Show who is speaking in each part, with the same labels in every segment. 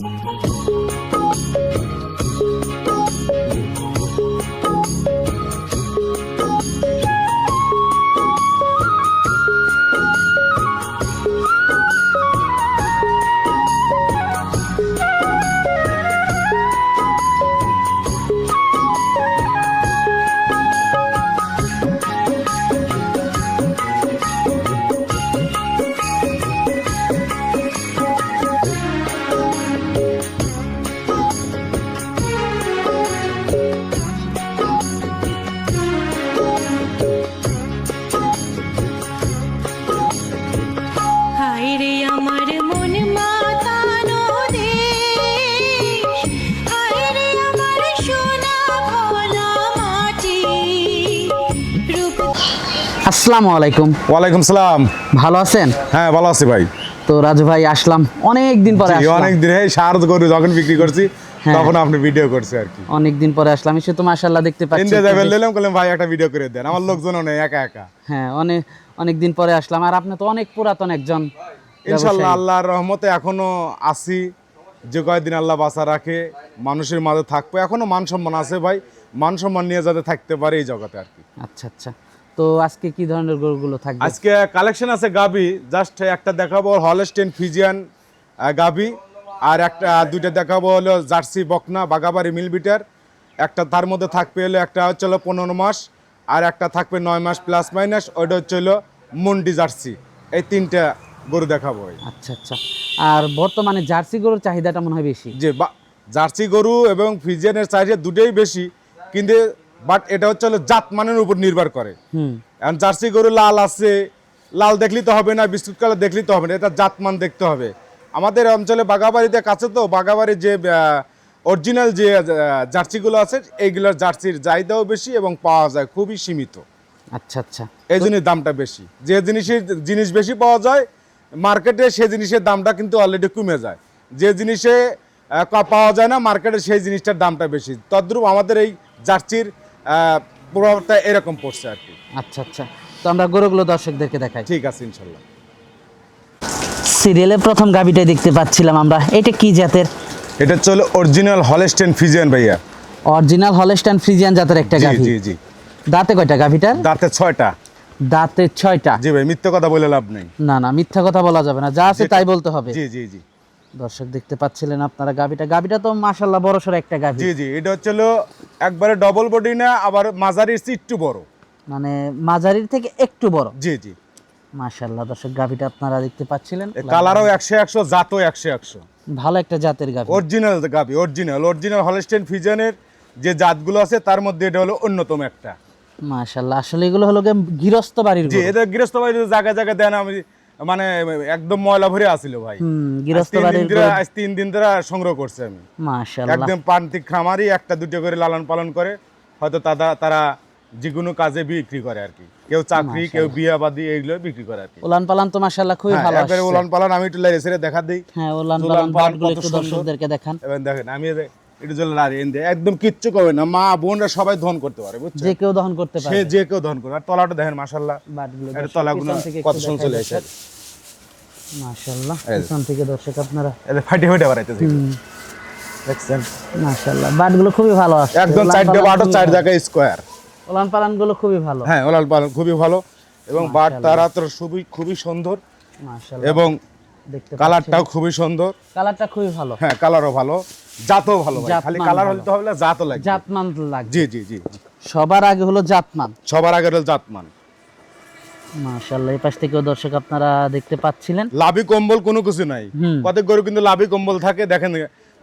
Speaker 1: হায়
Speaker 2: আসসালামু আলাইকুম।
Speaker 3: ওয়ালাইকুম সালাম।
Speaker 2: ভালো আছেন?
Speaker 3: হ্যাঁ ভালো আছি ভাই।
Speaker 2: তো রাজু ভাই আসলাম। অনেক দিন পরে আসলাম।
Speaker 3: অনেক দিন এই সার গরু যখন বিক্রি করছি
Speaker 2: হ্যাঁ।
Speaker 3: তখন আপনি ভিডিও করছে আর কি।
Speaker 2: অনেক দিন পরে আসলাম। এসে তো মাশাআল্লাহ দেখতে পাচ্ছি।
Speaker 3: ইন্ডিয়া যাবেন
Speaker 2: বেশ-
Speaker 3: নিলাম বললাম ভাই একটা ভিডিও করে দেন। আমার লোকজনও নেই একা একা।
Speaker 2: হ্যাঁ অনেক অনেক দিন পরে আসলাম। আর আপনি তো অনেক পুরাতন একজন ব্যবসায়ী।
Speaker 3: আল্লাহর রহমতে এখনও আছি। যে কয়দিন আল্লাহ বাঁচা রাখে মানুষের মাঝে থাকব। এখনও মান সম্মান আছে ভাই। মান সম্মান নিয়ে যাতে থাকতে পারে এই জগতে আর কি।
Speaker 2: আচ্ছা আচ্ছা। তো আজকে কি ধরনের গরুগুলো থাকবে?
Speaker 3: আজকে কালেকশন আছে গাবি জাস্ট একটা দেখাবো হলস্টেন ফিজিয়ান গাবি আর একটা দুইটা দেখাবো হলো জার্সি বকনা বাগাবাড়ি মিলবিটার একটা তার মধ্যে থাকবে হলো একটা হচ্ছে হলো পনেরো মাস আর একটা থাকবে নয় মাস প্লাস মাইনাস ওইটা হচ্ছে হলো মুন্ডি জার্সি এই তিনটা গরু দেখাবো
Speaker 2: আচ্ছা আচ্ছা। আর বর্তমানে জার্সি গরুর চাহিদাটা মনে হয় বেশি?
Speaker 3: যে জার্সি গরু এবং ফিজিয়ানের চাহিদা দুটোই বেশি কিন্তু বাট এটা হচ্ছে হলো জাতমানের উপর নির্ভর করে। এখন জার্সি গরু লাল আছে লাল দেখলি তো হবে না বিস্কুট কালার দেখলি তো হবে না এটা জাতমান দেখতে হবে। আমাদের অঞ্চলে বাগাবাড়িতে কাছে তো বাগাবাড়ির যে অরিজিনাল যে জার্সিগুলো আছে এইগুলোর জার্সির চাহিদাও বেশি এবং পাওয়া যায় খুবই সীমিত।
Speaker 2: আচ্ছা আচ্ছা।
Speaker 3: এই জন্যই দামটা বেশি। যে জিনিসের জিনিস বেশি পাওয়া যায় মার্কেটে সেই জিনিসের দামটা কিন্তু অলরেডি কমে যায়। যে জিনিসে পাওয়া যায় না মার্কেটে সেই জিনিসটার দামটা বেশি। তদ্রূপ আমাদের এই জার্সির প্রভাবটা এরকম পড়ছে আর কি।
Speaker 2: আচ্ছা আচ্ছা। তো আমরা গরুগুলো দর্শকদেরকে দেখাই।
Speaker 3: ঠিক আছে ইনশাল্লাহ।
Speaker 2: সিরিয়ালে প্রথম গাবিটাই দেখতে পাচ্ছিলাম আমরা। এটা কি জাতের?
Speaker 3: এটা চলো অরিজিনাল হলেস্টেন ফিজিয়ান ভাইয়া।
Speaker 2: অরিজিনাল হলস্টাইন ফ্রিজিয়ান জাতের একটা গাভি।
Speaker 3: জি জি।
Speaker 2: দাঁতে কয়টা গাভিটার?
Speaker 3: দাঁতে ছয়টা।
Speaker 2: দাঁতে ছয়টা।
Speaker 3: জি ভাই মিথ্যে কথা বলে লাভ নেই।
Speaker 2: না না মিথ্যা কথা বলা যাবে না। যা আছে তাই বলতে হবে।
Speaker 3: জি জি জি।
Speaker 2: দর্শক দেখতে পাচ্ছিলেন আপনারা গাভিটা। গাভিটা তো মাশাল্লাহ বড় সড়ো একটা গাভি।
Speaker 3: জি জি এটা হচ্ছে একবারে ডবল বডি না আবার মাঝারির চেয়ে একটু বড়।
Speaker 2: মানে মাঝারির থেকে একটু বড়।
Speaker 3: জি জি।
Speaker 2: মাশাল্লাহ দর্শক গাভিটা আপনারা দেখতে পাচ্ছিলেন।
Speaker 3: কালারও একশো একশো জাতও একশো একশো।
Speaker 2: ভালো একটা জাতের গাভি।
Speaker 3: অরিজিনাল গাবি অরিজিনাল অরিজিনাল হলস্টেন ফিজনের যে জাতগুলো আছে তার মধ্যে এটা হলো অন্যতম একটা।
Speaker 2: মাশাল্লাহ আসলে এগুলো হলো গৃহস্থ বাড়ির
Speaker 3: জি। এদের গৃহস্থ বাড়ি জায়গায় জায়গায় দেন আমি। মানে একদম ময়লা ভরে আসিল ভাই। আজ তিন দিন ধরে- সংগ্রহ করছে আমি। একদম প্রান্তিক খামারই একটা দুটো করে লালন পালন করে। হয়তো তারা তারা যে কোনো কাজে বিক্রি করে আর কি। কেউ চাকরি কেউ বিয়াবাদি এইগুলো বিক্রি করে আর কি।
Speaker 2: উলান পালান তো মাশাল্লাহ খুবই
Speaker 3: হ্যাঁ,
Speaker 2: ভালো আসছে।
Speaker 3: উলান পালন আমি একটু লাইরে ছেড়ে দেখা দিই।
Speaker 2: হ্যাঁ উলান পালান একটু দর্শকদেরকে দেখান।
Speaker 3: এবার দেখেন আমি এই যে একটু জল লাড়িয়ে এনে একদম কিচ্ছু করবে না মা বোনরা সবাই ধন করতে পারে বুঝছ?
Speaker 2: যে কেউ দহন করতে
Speaker 3: সে যে কেউ করবে। আর তলাটা দেখেন
Speaker 2: বাটগুলো
Speaker 3: তলাগুলো কত সুন্দর চলে এই যে।
Speaker 2: পিছন থেকে দর্শক আপনারা
Speaker 3: এটা ফাটে ফাটে বাড়াইতেছে। দেখছেন?
Speaker 2: মাশাল্লাহ বাটগুলো খুবই ভালো আছে
Speaker 3: একদম চারটে চার জায়গায় স্কোয়ার।
Speaker 2: উলান পালানগুলো খুবই ভালো।
Speaker 3: হ্যাঁ ওলাল পালন খুবই ভালো। এবং বাট তারা তো খুবই খুবই সুন্দর।
Speaker 2: মাশাল্লাহ
Speaker 3: এবং
Speaker 2: দেখতে
Speaker 3: কালারটাও খুবই সুন্দর।
Speaker 2: কালারটা খুবই ভালো।
Speaker 3: হ্যাঁ কালারও ভালো। জাতও ভালো ভাই। খালি কালার হলে তো হবে না জাতও লাগবে।
Speaker 2: জাতমান লাগবে।
Speaker 3: জি জি জি।
Speaker 2: সবার আগে হলো জাতমান।
Speaker 3: সবার আগে হলো জাতমান।
Speaker 2: মাশাল্লাহ এই পাশ থেকেও দর্শক আপনারা দেখতে পাচ্ছিলেন।
Speaker 3: লাভি কম্বল কোনো কিছু নাই।
Speaker 2: হুম।
Speaker 3: কত গরু কিন্তু লাভি কম্বল থাকে দেখেন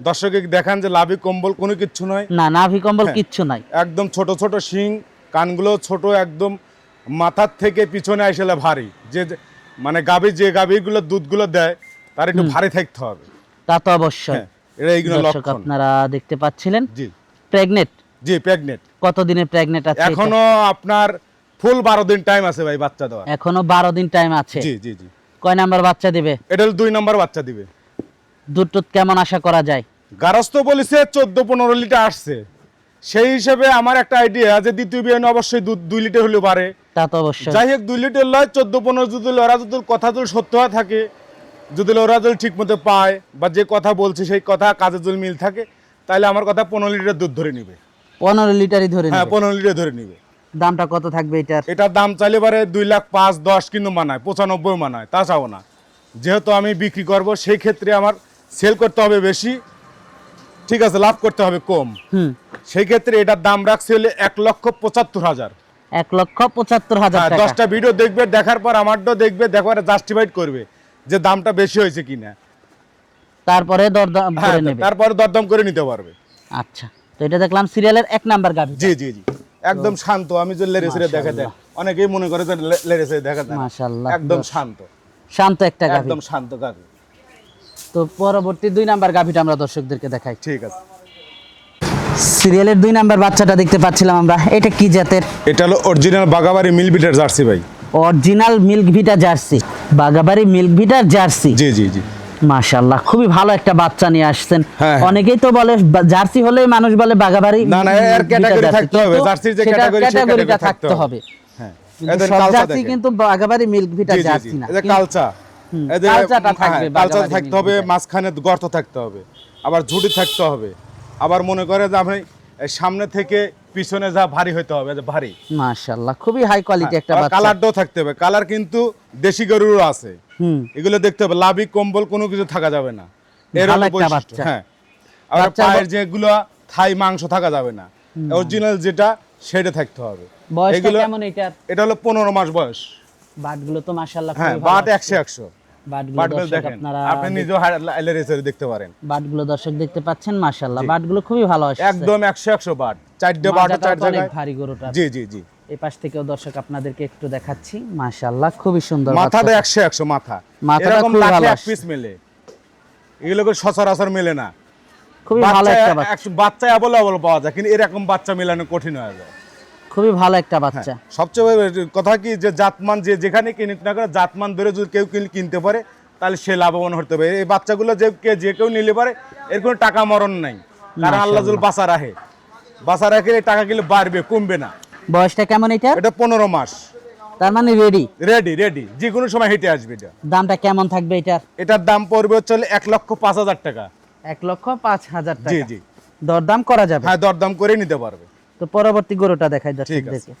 Speaker 3: দর্শকে দেখান যে লাভি কম্বল কোনো কিচ্ছু নয়
Speaker 2: না নাভি কম্বল
Speaker 3: হ্যাঁ।
Speaker 2: কিচ্ছু নাই।
Speaker 3: একদম ছোট ছোট শিং কানগুলো ছোট একদম মাথার থেকে পিছনে আসলে ভারী। যে- মানে গাভী যে গাভীগুলো দুধগুলো দেয় তার একটু ভারী থাকতে হবে।
Speaker 2: তা তো অবশ্যই।
Speaker 3: হ্যাঁ এটা এইগুলো লক্ষণ।
Speaker 2: আপনারা দেখতে পাচ্ছিলেন।
Speaker 3: জি।
Speaker 2: প্রেগনেট?
Speaker 3: জি প্রেগনেন্ট
Speaker 2: কত দিনের প্রেগনেট আছে
Speaker 3: এখনও? আপনার ফুল বারো দিন টাইম আছে ভাই বাচ্চা দেওয়া
Speaker 2: এখনও বারো দিন টাইম আছে।
Speaker 3: জি জি জি।
Speaker 2: কয় নাম্বার বাচ্চা দিবে?
Speaker 3: এটা হলো দুই নম্বর বাচ্চা দিবে।
Speaker 2: দুধ কেমন আশা করা যায়?
Speaker 3: গারস্থ বলেছে চোদ্দ পনেরো লিটার আসছে। সেই হিসেবে আমার একটা আইডিয়া যে দ্বিতীয় বিয়ানে অবশ্যই দুধ দুই লিটার হলে পারে
Speaker 2: তা তো অবশ্যই।
Speaker 3: যাই হোক দুই লিটার লয় চোদ্দ পনেরো যদি লড়া যদি কথা যদি সত্য হয়ে থাকে যদি ওরা যদি ঠিক মতো পায় বা যে কথা বলছে সেই কথা কাজে যদি মিল থাকে তাহলে আমার কথা পনেরো লিটার দুধ ধরে নিবে।
Speaker 2: পনেরো লিটারই ধরে
Speaker 3: হ্যাঁ। পনেরো লিটার ধরে নিবে।
Speaker 2: দামটা কত থাকবে এটার?
Speaker 3: এটার দাম চাইলে পারে দুই লাখ পাঁচ দশ কিন্তু মানায় পঁচানব্বই মানায় তা চাও না। যেহেতু আমি বিক্রি করব সেই ক্ষেত্রে আমার সেল করতে হবে বেশি। ঠিক আছে লাভ করতে হবে কম। সেই ক্ষেত্রে এটার দাম রাখছে হলে এক লক্ষ পঁচাত্তর হাজার।
Speaker 2: এক লক্ষ পঁচাত্তর হাজার
Speaker 3: হ্যাঁ, দশটা ভিডিও দেখবে দেখার পর আমারটাও দেখবে দেখার জাস্টিফাইড করবে যে দামটা বেশি হয়েছে কিনা।
Speaker 2: তারপরে দরদাম
Speaker 3: হ্যাঁ
Speaker 2: করে নেবে।
Speaker 3: তারপরে দরদাম করে নিতে পারবে।
Speaker 2: আচ্ছা তো এটা দেখলাম সিরিয়ালের এক নাম্বার গাভি
Speaker 3: জি জি জি। একদম শান্ত আমি যে লেরে সেরে দেখা দেয় অনেকেই মনে করে যে লে- লেরে সেরে দেখা দেয়
Speaker 2: মাশাআল্লাহ,
Speaker 3: একদম শান্ত।
Speaker 2: শান্ত একটা গাভি।
Speaker 3: একদম শান্ত গাভি।
Speaker 2: তো পরবর্তী দুই নাম্বার গাভিটা আমরা দর্শকদেরকে দেখাই।
Speaker 3: ঠিক আছে।
Speaker 2: সিরিয়ালের দুই নাম্বার বাচ্চাটা দেখতে পাচ্ছিলাম আমরা। এটা কি জাতের?
Speaker 3: এটা হলো অরিজিনাল বাগাবাড়ি জার্সি ভাই।
Speaker 2: Original milk vita Jersey. Bagabari milk ভিটার জার্সি।
Speaker 3: জি জি জি।
Speaker 2: মাশাআল্লাহ খুবই ভালো একটা বাচ্চা নিয়ে আসছেন।
Speaker 3: হ্যাঁ।
Speaker 2: অনেকেই তো বলে জার্সি হলে মানুষ বলে বাগাবাড়ি
Speaker 3: না, না, এর
Speaker 2: জার্সি,
Speaker 3: থাকতে হবে। জার্সির যে
Speaker 2: category-টা
Speaker 3: category
Speaker 2: থাকতে হবে।
Speaker 3: হ্যাঁ।
Speaker 2: কিন্তু বাগাবাড়ি মিল্ক ভিটা জার্সি না। কিন্তু-
Speaker 3: কালচা
Speaker 2: কালচাটা
Speaker 3: হ্যাঁ, থাকতে হবে মাঝখানে গর্ত থাকতে হবে আবার ঝুড়ি থাকতে হবে। আবার মনে করে যে আপনি সামনে থেকে পিছনে যা ভারী হতে হবে যে ভারী।
Speaker 2: মাশাআল্লাহ খুবই হাই কোয়ালিটি একটা বাচ্চা।
Speaker 3: কালারটাও থাকতে হবে। কালার কিন্তু দেশি গরুরও আছে।
Speaker 2: হুম।
Speaker 3: এগুলো দেখতে হবে লাভি কম্বল কোনো কিছু থাকা যাবে না। এর
Speaker 2: ভালো
Speaker 3: বৈশিষ্ট্য, হ্যাঁ।
Speaker 2: বাচ্চার
Speaker 3: পায়ের যেগুলো থাই মাংস থাকা যাবে না। অরিজিনাল যেটা সেটা থাকতে হবে। এগুলো
Speaker 2: কেমন এটার?
Speaker 3: এটা হলো পনেরো মাস বয়স।
Speaker 2: বাটগুলো তো মাশাআল্লাহ
Speaker 3: হ্যাঁ বাট
Speaker 2: ভালো
Speaker 3: একশো একশো।
Speaker 2: বাটগুলো
Speaker 3: বাটগুলো দেখেন আপনি নিজেও হাইলার দেখতে পারেন।
Speaker 2: বাটগুলো দর্শক দেখতে পাচ্ছেন মাশাআল্লাহ। বাটগুলো খুবই ভালো আসছে।
Speaker 3: একদম একশো একশো বাট। চারটে বাট চার জায়গায়।
Speaker 2: ভারী গরুটা।
Speaker 3: জি জি জি।
Speaker 2: এই পাশ থেকেও দর্শক আপনাদেরকে একটু দেখাচ্ছি। মাশাআল্লাহ খুবই সুন্দর
Speaker 3: মাথাটা মাথা।
Speaker 2: মাথাটা
Speaker 3: এরকম
Speaker 2: খুবই
Speaker 3: লাখে
Speaker 2: ভালো
Speaker 3: এক পিস মেলে। এগুলো সচরাচর মেলে না।
Speaker 2: খুবই ভালো একটা বাচ্চা।
Speaker 3: বাচ্চা অ্যাভেলেবল পাওয়া যায় কিন্তু এরকম বাচ্চা মেলানো কঠিন হয়ে যায়।
Speaker 2: খুবই ভালো একটা বাচ্চা।
Speaker 3: সবচেয়ে কথা কি যে জাতমান যে যেখানে কিনুক না করে জাতমান ধরে যদি কেউ কিন- কিনতে পারে তাহলে সে লাভবান হতে পারে। এই বাচ্চাগুলো যে কে- যে কেউ নিলে পারে এর কোনো টাকা মরণ নাই। কারণ আল্লাহ জুল বাঁচা রাখে বাঁচা রাখে এই টাকা গেলে বাড়বে কমবে না।
Speaker 2: বয়সটা কেমন এটা?
Speaker 3: এটা পনেরো মাস।
Speaker 2: তার মানে রেডি
Speaker 3: রেডি রেডি যে কোনো সময় হেঁটে আসবে এটা।
Speaker 2: দামটা কেমন থাকবে এটার?
Speaker 3: এটার দাম পড়বে হচ্ছে এক লক্ষ পাঁচ হাজার টাকা।
Speaker 2: এক লক্ষ পাঁচ হাজার
Speaker 3: জি জি।
Speaker 2: দরদাম করা যাবে?
Speaker 3: হ্যাঁ দরদাম করে নিতে পারবে।
Speaker 2: তো পরবর্তী গরুটা দেখাই
Speaker 3: আছে।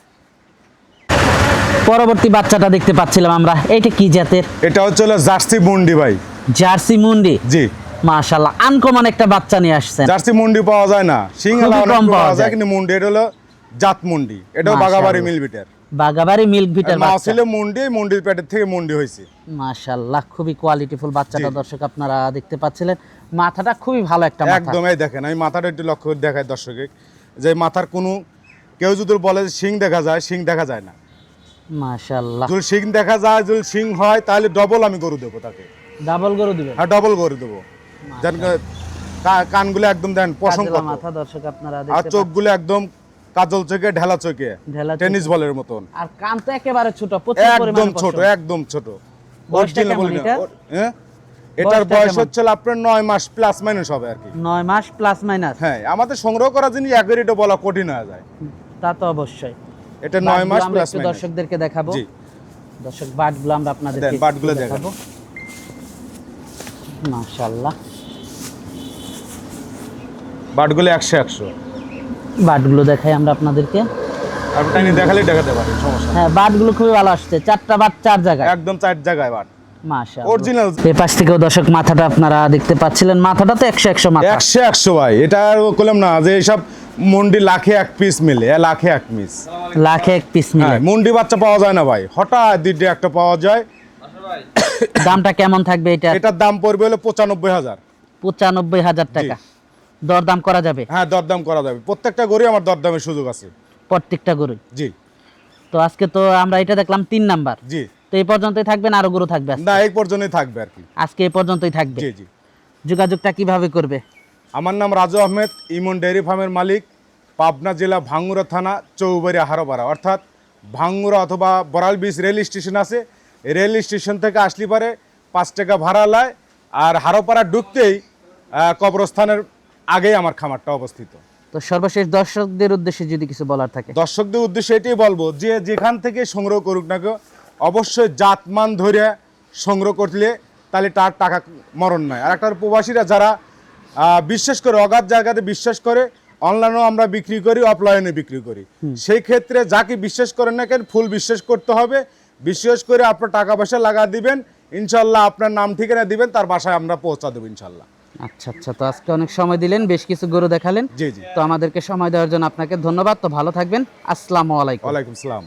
Speaker 2: পরবর্তী বাচ্চাটা দেখতে পাচ্ছিলাম আমরা। এইটা কি জাতের?
Speaker 3: এটা হচ্ছে হলো জার্সি মুন্ডি ভাই।
Speaker 2: জার্সি মুন্ডি?
Speaker 3: জি।
Speaker 2: মাশাআল্লাহ আনকমন একটা বাচ্চা নিয়ে আসছেন।
Speaker 3: জার্সি মুন্ডি পাওয়া যায় না। সিংহালা
Speaker 2: কম পাওয়া
Speaker 3: যায়। কিন্তু মুন্ডি এটা হলো জাত মুন্ডি। এটাও। বাগাবাড়ি মিলবিটার
Speaker 2: বাগাবাড়ি মিল্ক ভিটার বাচ্চা।
Speaker 3: ছিল মুন্ডি মুন্ডির পেটের থেকে মুন্ডি হয়েছে।
Speaker 2: মাশাআল্লাহ খুবই কোয়ালিটিফুল বাচ্চাটা দর্শক আপনারা দেখতে পাচ্ছিলেন। মাথাটা খুবই ভালো একটা মাথা।
Speaker 3: একদমই দেখেন আমি মাথাটা একটু লক্ষ্য করে দেখাই দর্শকে যে মাথার কোনো কেউ যদি বলে যে শিং দেখা যায় শিং দেখা যায় না।
Speaker 2: মাশাআল্লাহ।
Speaker 3: যদি শিং দেখা যায় যদি শিং হয় তাহলে ডবল আমি গরু দেবো তাকে।
Speaker 2: ডাবল গরু দিবেন?
Speaker 3: হ্যাঁ ডবল গরু দেবো। যেন কানগুলো একদম দেন পশম
Speaker 2: মাথা দর্শক আপনারা
Speaker 3: আর চোখগুলো একদম কাজল চোখে ঢেলা চোখে। টেনিস বলের মতন।
Speaker 2: আর কান তো একেবারে ছোট
Speaker 3: একদম ছোট একদম ছোট।
Speaker 2: কেমন
Speaker 3: বলি না,
Speaker 2: এটার?
Speaker 3: বয়স হচ্ছে আপনার নয় মাস প্লাস মাইনাস হবে আর কি।
Speaker 2: নয় মাস প্লাস মাইনাস
Speaker 3: হ্যাঁ আমাদের সংগ্রহ করা জিনিস একবারে বলা কঠিন হয়ে যায়।
Speaker 2: তা তো অবশ্যই।
Speaker 3: এটা নয় মাস প্লাস মাইনাস
Speaker 2: দর্শকদেরকে দেখাবো।
Speaker 3: জি।
Speaker 2: দর্শক বাটগুলো আমরা আপনাদের
Speaker 3: দেন, বাটগুলো
Speaker 2: দেখাবো। মাশাআল্লাহ।
Speaker 3: বাটগুলো একশো একশো।
Speaker 2: বাটগুলো দেখাই আমরা আপনাদেরকে।
Speaker 3: আর টাইনি দেখালেই দেখাতে পারি সমস্যা।
Speaker 2: হ্যাঁ বাটগুলো খুবই ভালো আসছে। চারটা বাট চার জায়গায়।
Speaker 3: একদম চার জায়গায় বাট। অরিজিনাল
Speaker 2: এই পাশ থেকেও দর্শক মাথাটা আপনারা দেখতে পাচ্ছিলেন। মাথাটা তো একশো একশো মাথা।
Speaker 3: একশো একশো ভাই। এটা আর না যে এইসব মন্ডি লাখে এক পিস মিলে লাখে এক পিস
Speaker 2: লাখে এক পিস মিলে।
Speaker 3: হ্যাঁ মন্ডি বাচ্চা পাওয়া যায় না ভাই। হঠাৎ দিতে একটা পাওয়া যায়।
Speaker 2: দামটা কেমন থাকবে এটা?
Speaker 3: এটার দাম পড়বে হলো পঁচানব্বই হাজার।
Speaker 2: পঁচানব্বই হাজার টাকা। দরদাম করা যাবে?
Speaker 3: হ্যাঁ দরদাম করা যাবে। প্রত্যেকটা গরুই আমার দরদামের সুযোগ আছে।
Speaker 2: প্রত্যেকটা গরু
Speaker 3: জি।
Speaker 2: তো আজকে তো আমরা এটা দেখলাম তিন নাম্বার।
Speaker 3: জি।
Speaker 2: তো এই পর্যন্তই থাকবেন আরও গরু থাকবে
Speaker 3: না এই পর্যন্তই থাকবে আর কি।
Speaker 2: আজকে এই পর্যন্তই থাকবে।
Speaker 3: জি জি।
Speaker 2: যোগাযোগটা কীভাবে করবে?
Speaker 3: আমার নাম রাজু আহমেদ ইমন ডেয়ারি ফার্মের মালিক পাবনা জেলা ভাঙ্গুরা থানা চৌবাড়ি হারোপাড়া। অর্থাৎ ভাঙ্গুরা অথবা বড়াল বিচ রেল স্টেশন আছে। রেল স্টেশন থেকে আসলে পারে পাঁচ টাকা ভাড়া লায় আর হারোপাড়া ঢুকতেই কবরস্থানের আগেই আমার খামারটা অবস্থিত।
Speaker 2: তো সর্বশেষ দর্শকদের উদ্দেশ্যে যদি কিছু বলার থাকে।
Speaker 3: দর্শকদের উদ্দেশ্যে এটাই বলব যে যেখান থেকে সংগ্রহ করুক না কেউ অবশ্যই জাতমান ধরে সংগ্রহ করলে তাহলে তার টাকা মরণ নয়। আর একটা প্রবাসীরা যারা বিশ্বাস করে অগাধ জায়গাতে বিশ্বাস করে অনলাইনেও আমরা বিক্রি করি অফলাইনে বিক্রি করি। সেই ক্ষেত্রে যাকে বিশ্বাস করেন না কেন ফুল বিশ্বাস করতে হবে। বিশ্বাস করে আপনার টাকা পয়সা লাগা দিবেন। ইনশাল্লাহ আপনার নাম ঠিকানা দিবেন তার বাসায় আমরা পৌঁছা দেবো ইনশাল্লাহ।
Speaker 2: আচ্ছা আচ্ছা তো আজকে অনেক সময় দিলেন বেশ কিছু গরু দেখালেন।
Speaker 3: জি জি।
Speaker 2: তো আমাদেরকে সময় দেওয়ার জন্য আপনাকে ধন্যবাদ। তো ভালো থাকবেন। আসসালামু আলাইকুম।
Speaker 3: ওয়ালাইকুম সালাম